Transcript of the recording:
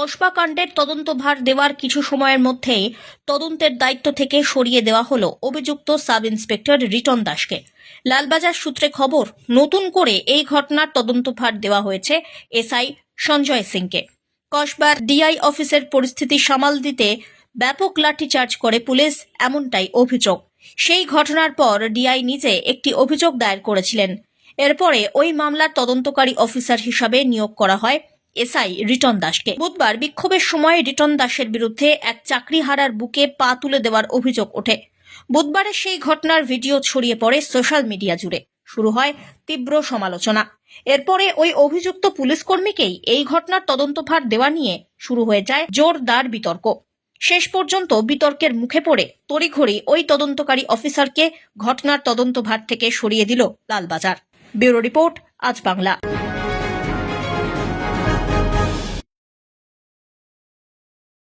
কসবা কাণ্ডের তদন্তভার দেওয়ার কিছু সময়ের মধ্যেই তদন্তের দায়িত্ব থেকে সরিয়ে দেওয়া হলো অভিযুক্ত সাব ইন্সপেক্টর রিটন দাসকে। লালবাজার সূত্রে খবর, নতুন করে এই ঘটনার তদন্তভার দেওয়া হয়েছে এসআই সঞ্জয় সিংকে। কসবার ডিআই অফিসের পরিস্থিতি সামাল দিতে ব্যাপক লাঠিচার্জ করে পুলিশ, এমনটাই অভিযোগ। সেই ঘটনার পর ডিআই নিজে একটি অভিযোগ দায়ের করেছিলেন। এরপরে ওই মামলার তদন্তকারী অফিসার হিসাবে নিয়োগ করা হয়। এসআই রিটন দাসকে। বুধবার বিক্ষোভের সময় রিটন দাসের বিরুদ্ধে এক চাকরি হারার বুকে পা তুলে দেওয়ার অভিযোগ ওঠে। বুধবারের সেই ঘটনার ভিডিও ছড়িয়ে পড়ে সোশ্যাল মিডিয়া জুড়ে। শুরু হয় তীব্র সমালোচনা। এরপরে ওই অভিযুক্ত পুলিশ কর্মীকেই এই ঘটনার তদন্তভার দেওয়া নিয়ে শুরু হয়ে যায় জোরদার বিতর্ক। শেষ পর্যন্ত বিতর্কের মুখে পড়ে তড়িঘড়ি ওই তদন্তকারী অফিসারকে ঘটনার তদন্তভার থেকে সরিয়ে দিল লালবাজার। ব্যুরো রিপোর্ট, আজ বাংলা।